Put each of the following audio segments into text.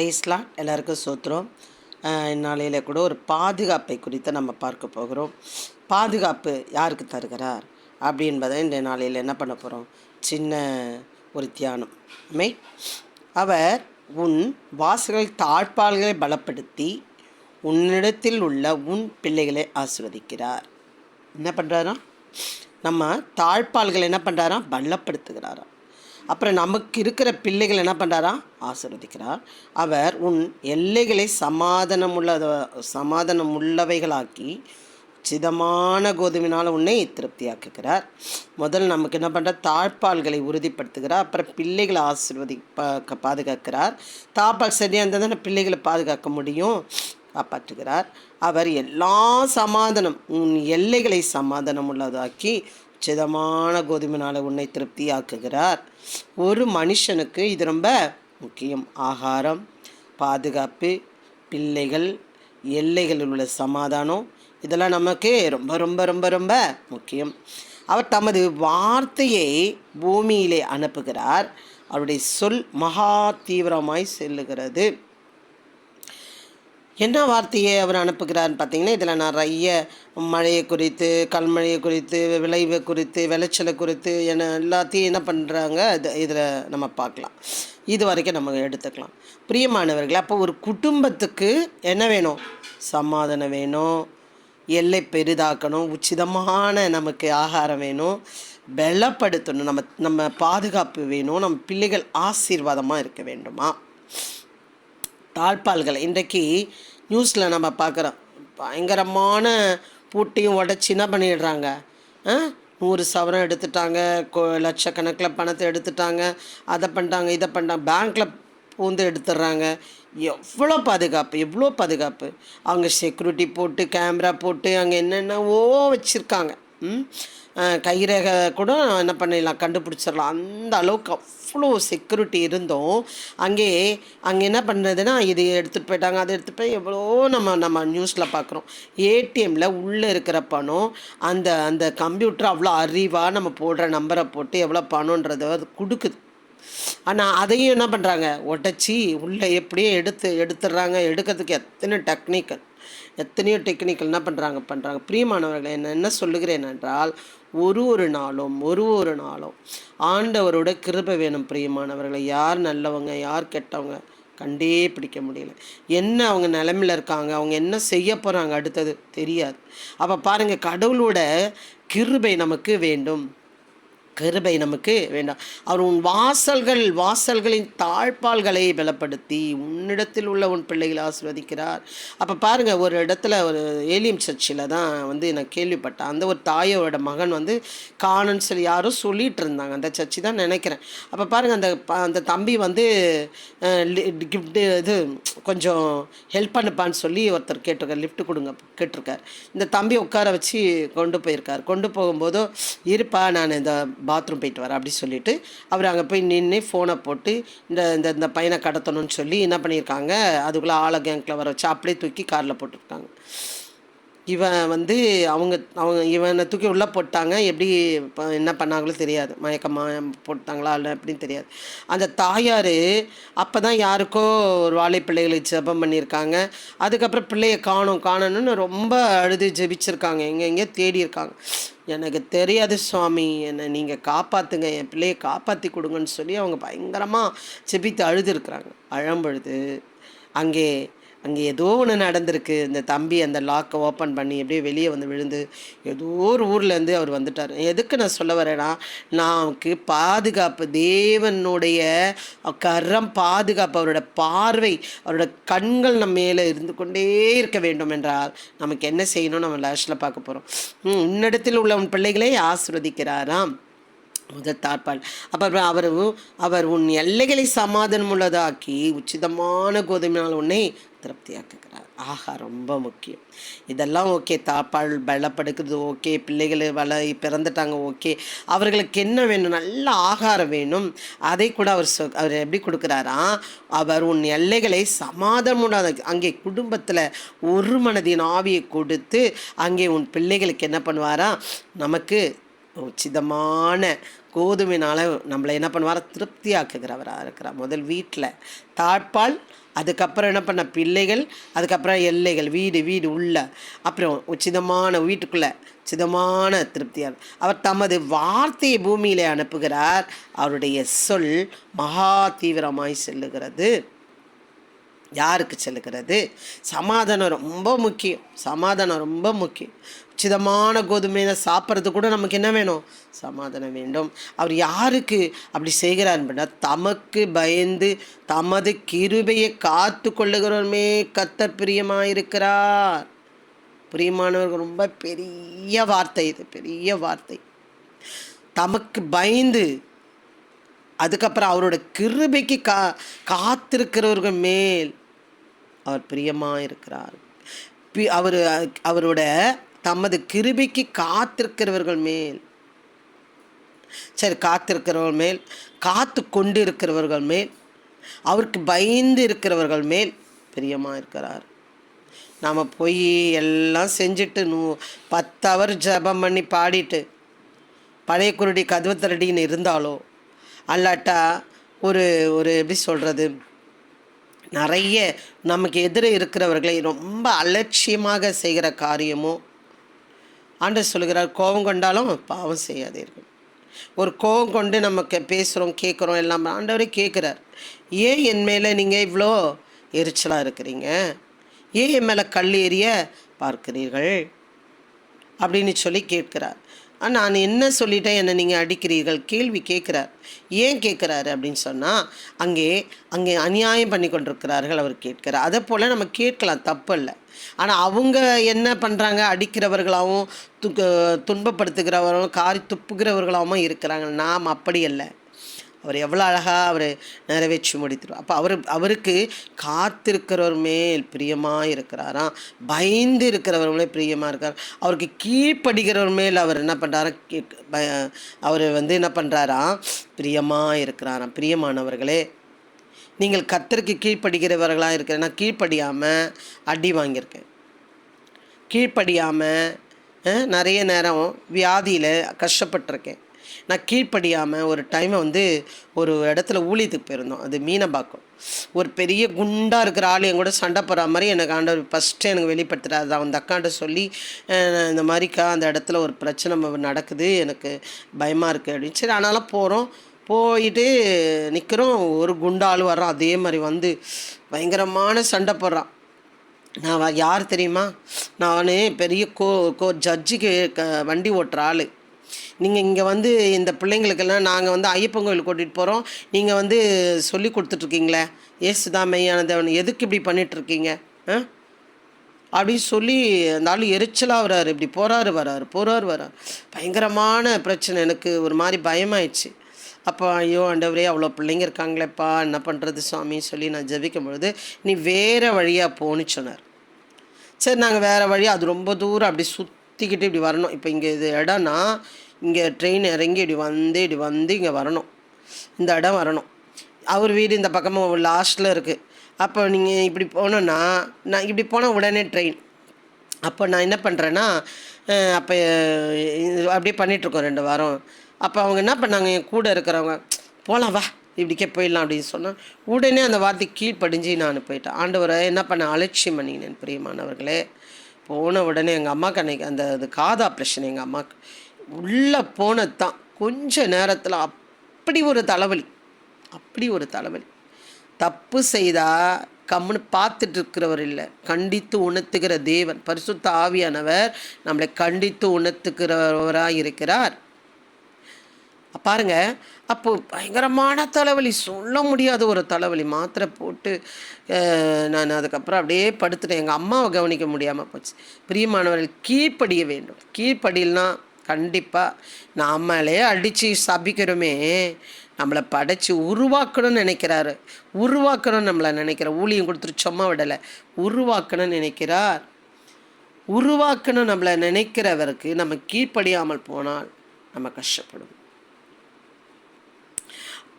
பேசலாம். எல்லாருக்கும் சோத்துறோம். நாளையில் கூட ஒரு பாதுகாப்பை குறித்து நம்ம பார்க்க போகிறோம். பாதுகாப்பு யாருக்கு தருகிறார் அப்படி என்பதை இந்த நாளையில் என்ன பண்ண போகிறோம் சின்ன ஒரு தியானம். மே அவர் உன் வாசல்கள் தாழ்பால்களை பலப்படுத்தி உன்னிடத்தில் உள்ள உன் பிள்ளைகளை ஆசிர்வதிக்கிறார். என்ன பண்ணுறாராம் நம்ம தாழ்பால்கள் என்ன பண்ணுறாராம் பலப்படுத்துகிறாராம். அப்புறம் நமக்கு இருக்கிற பிள்ளைகள் என்ன பண்ணுறாரா ஆசிர்வதிக்கிறார். அவர் உன் எல்லைகளை சமாதானம் உள்ளத சமாதானம் உள்ளவைகளாக்கி சிதமான கோதுமையினால் உன்னை திருப்தியாக்குகிறார். முதல் நமக்கு என்ன பண்ணுற தாழ்பால்களை உறுதிப்படுத்துகிறார். அப்புறம் பிள்ளைகளை ஆசிர்வதி பா பாதுகாக்கிறார். தாப்பால் சரியாக இருந்தால் தானே பிள்ளைகளை பாதுகாக்க முடியும்? காப்பாற்றுகிறார். அவர் எல்லா சமாதானம் உன் எல்லைகளை சமாதானம் உள்ளதாக்கி சிதமான கோதுமைனால் உன்னை திருப்தியாக்குகிறார். ஒரு மனுஷனுக்கு இது ரொம்ப முக்கியம். ஆகாரம் பாதுகாப்பு பிள்ளைகள் எல்லைகளில் உள்ள சமாதானம் இதெல்லாம் நமக்கு ரொம்ப ரொம்ப ரொம்ப ரொம்ப முக்கியம். அவர் தமது வார்த்தையை பூமியிலே அனுப்புகிறார். அவருடைய சொல் மகா தீவிரமாய் செல்லுகிறது. என்ன வார்த்தையை அவர் அனுப்புகிறார்னு பார்த்தீங்கன்னா இதில் நிறைய மழையை குறித்து கல்மழையை குறித்து விளைவு குறித்து விளைச்சலை குறித்து என எல்லாத்தையும் என்ன பண்ணுறாங்க இது இதில் நம்ம பார்க்கலாம். இது வரைக்கும் நம்ம எடுத்துக்கலாம். பிரியமானவர்களே அப்போ ஒரு குடும்பத்துக்கு என்ன வேணும்? சமாதானம் வேணும். எல்லை பெரிதாக்கணும். உச்சிதமான நமக்கு ஆகாரம் வேணும். பலப்படுத்தணும். நம்ம நம்ம பாதுகாப்பு வேணும். நம்ம பிள்ளைகள் ஆசீர்வாதமாக இருக்க வேண்டுமா? தாழ்பால்கள் இன்றைக்கு நியூஸில் நம்ம பார்க்குறோம் பயங்கரமான பூட்டியும் உடச்சி என்ன பண்ணிடுறாங்க? ஆ? நூறு சவரம் எடுத்துட்டாங்க. கொ லட்சக்கணக்கில் பணத்தை எடுத்துட்டாங்க. அதை பண்ணிட்டாங்க இதை பண்ணிட்டாங்க. பேங்க்கில் பூந்து எடுத்துடுறாங்க. எவ்வளோ பாதுகாப்பு எவ்வளோ பாதுகாப்பு. அவங்க செக்யூரிட்டி போட்டு கேமரா போட்டு அங்கே என்னென்னவோ வச்சுருக்காங்க. கைரேகை கூட என்ன பண்ணிடலாம் கண்டுபிடிச்சிடலாம். அந்த அளவுக்கு அவ்வளோ செக்யூரிட்டி இருந்தும். அங்கே அங்கே என்ன பண்ணுறதுன்னா இது எடுத்துகிட்டு போயிட்டாங்க அதை எடுத்துகிட்டு போய் எவ்வளோ நம்ம நம்ம நியூஸில் பார்க்குறோம். ஏடிஎம்மில் உள்ளே இருக்கிற பணம் அந்த அந்த கம்ப்யூட்டர் அவ்வளோ அறிவாக நம்ம போடுற நம்பரை போட்டு எவ்வளோ பணன்றதை அது கொடுக்குது. ஆனால் அதையும் என்ன பண்ணுறாங்க உடச்சி உள்ளே எப்படியே எடுத்து எடுத்துடுறாங்க. எடுக்கிறதுக்கு எத்தனை டெக்னிக்கல் எத்தனையோ டெக்னிக்கல் என்ன பண்ணுறாங்க பண்ணுறாங்க பிரியமானவர்களை என்ன என்ன சொல்லுகிறேன் என்றால் ஒரு ஒரு நாளும் ஒரு ஒரு நாளும் ஆண்டவரோட கிருபை வேணும் பிரியமானவர்களை. யார் நல்லவங்க யார் கெட்டவங்க கண்டே பிடிக்க முடியல. என்ன அவங்க நிலமையில் இருக்காங்க அவங்க என்ன செய்ய போகிறாங்க அடுத்தது தெரியாது. அப்போ பாருங்கள் கடவுளோட கிருபை நமக்கு வேண்டும். கிருபை நமக்கு வேண்டாம். அவர் உன் வாசல்கள் வாசல்களின் தாழ்பால்களை பலப்படுத்தி உன்னிடத்தில் உள்ள உன் பிள்ளைகளை ஆசிர்வதிக்கிறார். அப்போ பாருங்கள் ஒரு இடத்துல ஒரு ஏலியம் சர்ச்சில் தான் வந்து நான் கேள்விப்பட்டேன். அந்த ஒரு தாயோட மகன் வந்து காணன்னு சொல்லி யாரும் சொல்லிகிட்டு இருந்தாங்க. அந்த சர்ச்சி தான் நினைக்கிறேன். அப்போ பாருங்கள் அந்த அந்த தம்பி வந்து கிஃப்ட்டு இது கொஞ்சம் ஹெல்ப் பண்ணுப்பான்னு சொல்லி ஒருத்தர் கேட்டிருக்கார். லிஃப்ட் கொடுங்க கேட்டிருக்கார். இந்த தம்பி உட்கார வச்சு கொண்டு போயிருக்கார். கொண்டு போகும்போதோ இருப்பா நான் இந்த பாத்ரூம் போயிட்டு வரேன் அப்படி சொல்லிவிட்டு அவர் அங்கே போய் நின்று ஃபோனை போட்டு இந்த இந்த இந்த பையனை கடத்தணும்னு சொல்லி என்ன பண்ணியிருக்காங்க அதுக்குள்ளே ஆளை கேங்கில் வர வச்சு அப்படியே தூக்கி காரில் போட்டிருக்காங்க இவன் வந்து அவங்க அவங்க இவனை தூக்கி உள்ளே போட்டாங்க எப்படி இப்போ என்ன பண்ணாங்களோ தெரியாது. மயக்கமாக போட்டாங்களா இல்லை அப்படின்னு தெரியாது. அந்த தாயார் அப்போ தான் யாருக்கோ ஒரு வாழை பிள்ளைகளுக்கு ஜெபம் பண்ணியிருக்காங்க. அதுக்கப்புறம் பிள்ளையை காணும் காணணும்னு ரொம்ப அழுது ஜெபிச்சிருக்காங்க. எங்கே தேடி இருக்காங்க எனக்கு தெரியாது சுவாமி. என்னை நீங்கள் காப்பாற்றுங்க என் பிள்ளையை காப்பாற்றி கொடுங்கன்னு சொல்லி அவங்க பயங்கரமாக செபித்து அழுதுருக்குறாங்க. அழம்பொழுது அங்கே அங்கே ஏதோ ஒன்று நடந்திருக்கு. இந்த தம்பி அந்த லாக்கை ஓப்பன் பண்ணி அப்படியே வெளியே வந்து விழுந்து ஏதோ ஒரு ஊர்லேருந்து அவர் வந்துட்டார். எதுக்கு நான் சொல்ல வரேன்னா நமக்கு பாதுகாப்பு தேவனுடைய கரம் பாதுகாப்பு அவரோட பார்வை அவரோட கண்கள் நம்ம மேலே இருந்து கொண்டே இருக்க வேண்டும் என்றால் நமக்கு என்ன செய்யணும் நம்ம லாஸ்டில் பார்க்க போகிறோம் உன்னிடத்தில் உள்ள உன் பிள்ளைகளை ஆசிர்வதிக்கிறாராம். முதல் தாழ்பால் அப்புறம் அவர் அவர் உன் எல்லைகளை சமாதானம் உள்ளதாக்கி உச்சிதமான கோதுமையினால் உன்னை திருப்தியாக்குகிறார். ஆஹா ரொம்ப முக்கியம். இதெல்லாம் ஓகே தாப்பால் பலப்படுக்கிறது ஓகே பிள்ளைகள் வள பிறந்துட்டாங்க ஓகே. அவர்களுக்கு என்ன வேணும்? நல்ல ஆகாரம் வேணும். அதை கூட அவர் சொ அவர் எப்படி கொடுக்குறாரா? அவர் உன் எல்லைகளை சமாதானமுடாத அங்கே குடும்பத்தில் ஒரு மனதின் ஆவியை கொடுத்து அங்கே உன் பிள்ளைகளுக்கு என்ன பண்ணுவாரா? நமக்கு உச்சிதமான கோதுமைனால் நம்மளை என்ன பண்ணுவார்? திருப்தியாக்குகிறவராக இருக்கிறார். முதல் வீட்டில் தாழ்பால் அதுக்கப்புறம் என்ன பண்ண? பிள்ளைகள் அதுக்கப்புறம் எல்லைகள் வீடு வீடு உள்ள. அப்புறம் உச்சிதமான வீட்டுக்குள்ளே உச்சிதமான திருப்தியாக அவர் தமது வார்த்தையை பூமியிலே அனுப்புகிறார். அவருடைய சொல் மகா தீவிரமாய் செல்லுகிறது. யாருக்கு செலுக்கிறது சமாதானம் ரொம்ப முக்கியம். சமாதானம் ரொம்ப முக்கியம். உச்சிதமான கோதுமையை சாப்பிட்றது கூட நமக்கு என்ன வேணும்? சமாதானம் வேண்டும். அவர் யாருக்கு அப்படி செய்கிறார் அப்படின்னா தமக்கு பயந்து தமது கிருபையை காத்து கொள்ளுகிறவருமே கத்தர் பிரியமாயிருக்கிறார். பிரியமானவர்கள் ரொம்ப பெரிய வார்த்தை இது பெரிய வார்த்தை. தமக்கு பயந்து அதுக்கப்புறம் அவரோட கிருபைக்கு கா காத்திருக்கிறவர்கள் மேல் அவர் பிரியமாக இருக்கிறார் பி அவர் அவரோட தமது கிருபிக்கு காத்திருக்கிறவர்கள் மேல் சரி காத்திருக்கிறவர்கள் மேல் காத்து கொண்டு இருக்கிறவர்கள் மேல் அவருக்கு பயந்து இருக்கிறவர்கள் மேல் பிரியமாக இருக்கிறார் நாம் போய் எல்லாம் செஞ்சுட்டு நூ பத்து அவர் ஜெபம் பண்ணி பாடிட்டு பழைய குருடி கதவத்தரடின்னு இருந்தாலோ அல்லாட்டா ஒரு ஒரு எப்படி சொல்கிறது நிறைய நமக்கு எதிரே இருக்கிறவர்களை ரொம்ப அலட்சியமாக செய்கிற காரியமோ? ஆண்டு சொல்லுகிறார் கோபம் கொண்டாலும் பாவம் செய்யாதீர்கள். ஒரு கோபம் கொண்டு நமக்கு பேசுகிறோம் கேட்குறோம் எல்லாம் ஆண்டவரே கேட்குறார். ஏன் என் மேலே நீங்கள் இவ்வளோ எரிச்சலாக இருக்கிறீங்க? ஏன் என் மேலே கல் எறிய பார்க்கிறீர்கள்? அப்படின்னு சொல்லி கேட்கிறார். நான் என்ன சொல்லிட்டேன்? என்னை நீங்கள் அடிக்கிறீர்கள். கேள்வி கேட்குறார். ஏன் கேட்குறாரு அப்படின்னு சொன்னால் அங்கே அங்கே அநியாயம் பண்ணி கொண்டிருக்கிறார்கள் அவர் கேட்கிறார். அதை போல் நம்ம கேட்கலாம். தப்பு இல்லை. ஆனால் அவங்க என்ன பண்ணுறாங்க அடிக்கிறவர்களாகவும் து துன்பப்படுத்துகிறவர்களும் காரி துப்புகிறவர்களாகவும் இருக்கிறாங்க. நாம் அப்படி இல்லை அவர் எவ்வளோ அழகாக அவர் நிறைவேற்றி முடித்துருவார் அப்போ அவர் அவருக்கு காத்திருக்கிறவர் மேல் பிரியமாக இருக்கிறாராம் பயந்து இருக்கிறவர் பிரியமாக இருக்கார் அவருக்கு கீழ்ப்படுகிறவர் மேல் அவர் என்ன பண்ணுறாரா அவர் வந்து என்ன பண்ணுறாராம் பிரியமாக இருக்கிறாராம் பிரியமானவர்களே நீங்கள் கத்தருக்கு கீழ்ப்படுகிறவர்களாக இருக்கிற நான் கீழ்ப்படியாமல் அடி வாங்கியிருக்கேன். கீழ்ப்படியாமல் நிறைய நேரம் வியாதியில் கஷ்டப்பட்டிருக்கேன். நான் கீழ்ப்படியாமல் ஒரு டைமை வந்து ஒரு இடத்துல ஊழியத்துக்கு போயிருந்தோம். அது மீனம்பாக்கம். ஒரு பெரிய குண்டாக இருக்கிற ஆள் என் கூட சண்டை போகிற மாதிரி எனக்கு ஆண்டவர் ஃபஸ்ட்டு எனக்கு வெளிப்படுத்துகிறார் அது அந்த அக்காண்ட சொல்லி இந்த மாதிரிக்கா அந்த இடத்துல ஒரு பிரச்சனை நடக்குது. எனக்கு பயமாக இருக்குது அப்படின்னு. சரி ஆனாலும் போகிறோம் போயிட்டு நிற்கிறோம் ஒரு குண்டாள் வர்றான். அதே மாதிரி வந்து பயங்கரமான சண்டை போடுறான். நான் யார் தெரியுமா? நான் பெரிய கோ கோ ஜட்ஜுக்கு க வண்டி ஓட்டுற ஆள். நீங்கள் இங்கே வந்து இந்த பிள்ளைங்களுக்கெல்லாம் நாங்கள் வந்து ஐயப்பன் கோயில் கூட்டிகிட்டு போகிறோம் நீங்கள் வந்து சொல்லி கொடுத்துட்ருக்கீங்களே. ஏசுதான் மெய்யானதவன் எதுக்கு இப்படி பண்ணிகிட்ருக்கீங்க ஆ? அப்படின்னு சொல்லி அந்த ஆள் எரிச்சலாக வராரு. இப்படி போகிறாரு வராரு போகிறாரு வராரு. பயங்கரமான பிரச்சனை. எனக்கு ஒரு மாதிரி பயமாயிடுச்சு. அப்போ ஐயோ ஆண்டவரே அவ்வளோ பிள்ளைங்க இருக்காங்களேப்பா. என்ன பண்ணுறது சுவாமின்னு சொல்லி நான் ஜபிக்கும் பொழுது நீ வேறு வழியாக போன்னு சொன்னார். சரி நாங்கள் வேறு வழி அது ரொம்ப தூரம் அப்படி சுற்றிக்கிட்டு இப்படி வரணும். இப்போ இங்கே இது இடம்னா இங்கே ட்ரெயின் இறங்கி இப்படி வந்து இப்படி வந்து இங்கே வரணும். இந்த இடம் வரணும். அவர் வீடு இந்த பக்கமாக லாஸ்ட்டில் இருக்குது அப்போ நீங்கள் இப்படி போனோன்னா நான் இப்படி போனால் உடனே ட்ரெயின் அப்போ நான் என்ன பண்ணுறேன்னா அப்போ அப்படியே பண்ணிகிட்ருக்கோம் ரெண்டு வாரம். அப்போ அவங்க என்ன பண்ணாங்க? என் கூட இருக்கிறவங்க போகலாம் வா இப்படிக்கே போயிடலாம் அப்படின்னு சொன்னால் உடனே அந்த வார்த்தை கீழ்ப்படிஞ்சு நான் போயிட்டேன். ஆண்டவரை என்ன பண்ண? அலட்சியம் பண்ணினேன் பிரியமானவர்களே. போன உடனே எங்கள் அம்மாவுக்கு அன்னைக்கு அந்த அது காது ஆப்ரேஷன் எங்கள் அம்மாவுக்கு உள்ளே போனது தான் கொஞ்ச நேரத்தில் அப்படி ஒரு தலைவலி. அப்படி ஒரு தலைவலி. தப்பு செய்தால் கம்முன்னு பார்த்துட்டு இருக்கிறவர் இல்லை. கண்டித்து உணர்த்துகிற தேவன் பரிசுத்த ஆவியானவர் நம்மளை கண்டித்து உணர்த்துக்கிறவராக இருக்கிறார் பாருங்க அப்போது பயங்கரமான தலைவலி. சொல்ல முடியாத ஒரு தலைவலி. மாத்திரை போட்டு நான் அதுக்கப்புறம் அப்படியே படுத்துட்டேன். எங்கள் அம்மாவை கவனிக்க முடியாமல் போச்சு. பிரியமானவர்கள் கீழ்ப்படிய வேண்டும். கீழ்ப்படியில்னா கண்டிப்பாக நாமளே அடித்து சபிக்கிறோமே நம்மளை படைச்சி உருவாக்கணும்னு நினைக்கிறாரு. உருவாக்கணும்னு நம்மளை நினைக்கிற ஊழியம் கொடுத்துட்டு சும்மா விடலை. உருவாக்கணும்னு நினைக்கிறார். உருவாக்கணும் நம்மளை நினைக்கிறவருக்கு நம்ம கீழ்ப்படியாமல் போனால் நம்ம கஷ்டப்படுவோம்.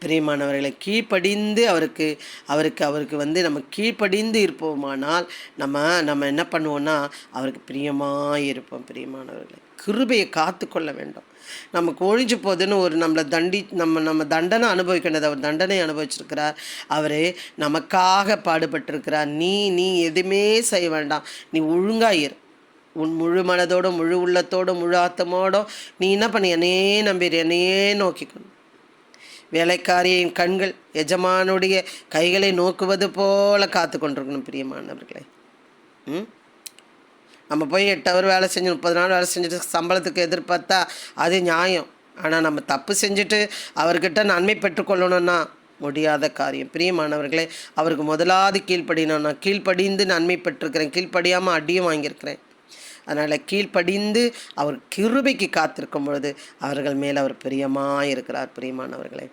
பிரியமானவர்களை கீழ்ப்படிந்து அவருக்கு அவருக்கு அவருக்கு வந்து நம்ம கீழ்ப்படிந்து இருப்போமானால் நம்ம நம்ம என்ன பண்ணுவோன்னா அவருக்கு பிரியமாக இருப்போம் பிரியமானவர்களை. கிருபையை காத்து கொள்ள வேண்டும். நமக்கு ஒழிஞ்சு போகுதுன்னு ஒரு நம்மளை தண்டி நம்ம நம்ம தண்டனை அனுபவிக்கின்றது அவர் தண்டனை அனுபவிச்சிருக்கிறார். அவர் நமக்காக பாடுபட்டிருக்கிறார். நீ நீ எதுவுமே செய்ய வேண்டாம். நீ ஒழுங்காக இரு. உன் முழு மனதோடும் முழு உள்ளத்தோடும் முழு ஆத்தமோடும் நீ என்ன பண்ணி? என்னையே நம்பிடு என்னையே நோக்கிக்கணும் வேலைக்காரியின் கண்கள் எஜமானுடைய கைகளை நோக்குவது போல காத்து கொண்டிருக்கணும் பிரியமானவர்களே. ம்? நம்ம போய் எட்டு அவர் வேலை செஞ்சு முப்பது நாள் வேலை செஞ்சுட்டு சம்பளத்துக்கு எதிர்பார்த்தா அது நியாயம். ஆனால் நம்ம தப்பு செஞ்சுட்டு அவர்கிட்ட நன்மை பெற்றுக்கொள்ளணும்னா முடியாத காரியம். பிரியமானவர்களே அவருக்கு முதலாவது கீழ்ப்படினோம் நான் கீழ்ப்படிந்து நன்மை பெற்றிருக்கிறேன். கீழ்ப்படியாமல் அடியும் வாங்கியிருக்கிறேன். அதனால் கீழ்ப்படிந்து அவர் கிருபைக்கு காத்திருக்கும் பொழுது அவர்கள் மேல் அவர் பிரியமாக இருக்கிறார் பிரியமானவர்களே.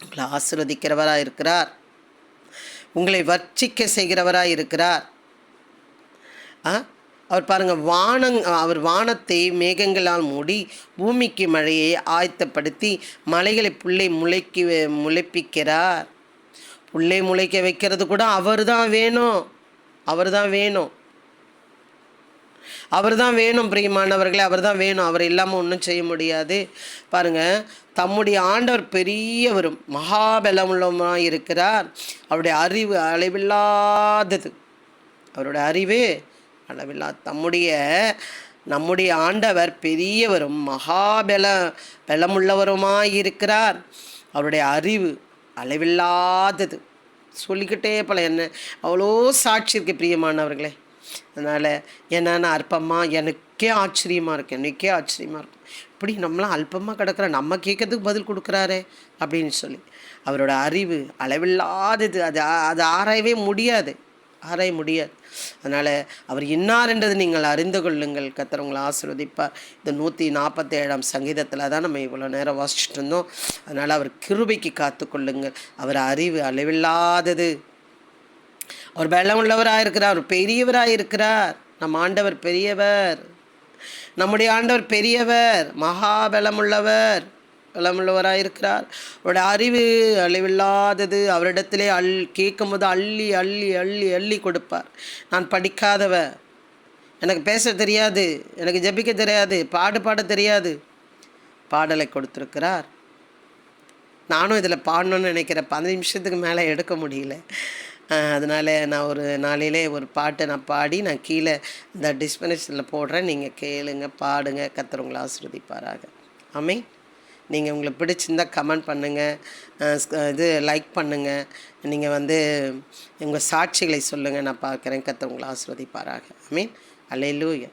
உங்களை ஆசிர்வதிக்கிறவராக இருக்கிறார் உங்களை வர்ச்சிக்க செய்கிறவராக இருக்கிறார் ஆ? அவர் பாருங்கள் வானங் அவர் வானத்தை மேகங்களால் மூடி பூமிக்கு மழையை ஆயத்தப்படுத்தி மலைகளை புள்ளை முளைக்கி முளைப்பிக்கிறார். புள்ளை முளைக்க வைக்கிறது கூட அவர் தான் வேணும். அவர் தான் வேணும். அவர் தான் வேணும் பிரியமானவர்களே அவர் தான் வேணும். அவர் இல்லாமல் ஒன்றும் செய்ய முடியாது. பாருங்க தம்முடைய ஆண்டவர் பெரியவரும் மகாபலமுள்ளவராக இருக்கிறார். அவருடைய அறிவு அளவில்லாதது. அவருடைய அறிவு அளவில்லா தம்முடைய நம்முடைய ஆண்டவர் பெரியவரும் மகாபல பலமுள்ளவருமாய் இருக்கிறார். அவருடைய அறிவு அளவில்லாதது. சொல்லிக்கிட்டே பல என்ன? அவ்வளோ சாட்சி இருக்கு பிரியமானவர்களே. அதனால் என்னென்ன அற்பமாக எனக்கே ஆச்சரியமாக இருக்கு எனக்கே ஆச்சரியமாக இருக்கும் இப்படி நம்மளாம் அல்பமாக கிடக்கிற நம்ம கேட்கறதுக்கு பதில் கொடுக்குறாரே அப்படின்னு சொல்லி. அவரோட அறிவு அளவில்லாதது அது அது ஆராயவே முடியாது ஆராய முடியாது. அதனால் அவர் இன்னார் என்றது நீங்கள் அறிந்து கொள்ளுங்கள். கத்தர் ஆசிர்வதிப்பார். இந்த நூற்றி நாற்பத்தேழாம் சங்கீதத்தில் தான் நம்ம இவ்வளோ நேரம் வாசிச்சுட்டு இருந்தோம். அதனால் அவர் கிருபைக்கு காத்து கொள்ளுங்கள். அவர் அறிவு அளவில்லாதது அவர் பலம் உள்ளவராக இருக்கிறார் அவர் பெரியவராக இருக்கிறார் நம் ஆண்டவர் பெரியவர். நம்முடைய ஆண்டவர் பெரியவர் மகாபலமுள்ளவர் பலமுள்ளவராக இருக்கிறார் அவருடைய அறிவு அழிவில்லாதது அவரிடத்திலே அல் கேட்கும்போது அள்ளி அள்ளி அள்ளி அள்ளி கொடுப்பார். நான் படிக்காதவ எனக்கு பேச தெரியாது. எனக்கு ஜபிக்க தெரியாது. பாடு பாட தெரியாது. பாடலை கொடுத்துருக்கிறார். நானும் இதில் பாடணும்னு நினைக்கிறேன். பதினஞ்சு நிமிஷத்துக்கு மேலே எடுக்க முடியல. அதனால் நான் ஒரு நாளையிலே ஒரு பாட்டை நான் பாடி நான் கீழே இந்த டிஸ்பனிஷனில் போடுறேன். நீங்கள் கேளுங்க பாடுங்க கத்துறவங்களை உங்களை ஆசிர்வதிப்பாராக. ஆமே நீங்கள் உங்களுக்கு பிடிச்சிருந்தா கமெண்ட் பண்ணுங்கள் இது லைக் பண்ணுங்கள் நீங்கள் வந்து உங்கள் சாட்சிகளை சொல்லுங்கள் நான் பார்க்குறேன். கத்தர் உங்களை ஆசிர்வதிப்பாராக. ஐ மீன் அல்லையிலூயா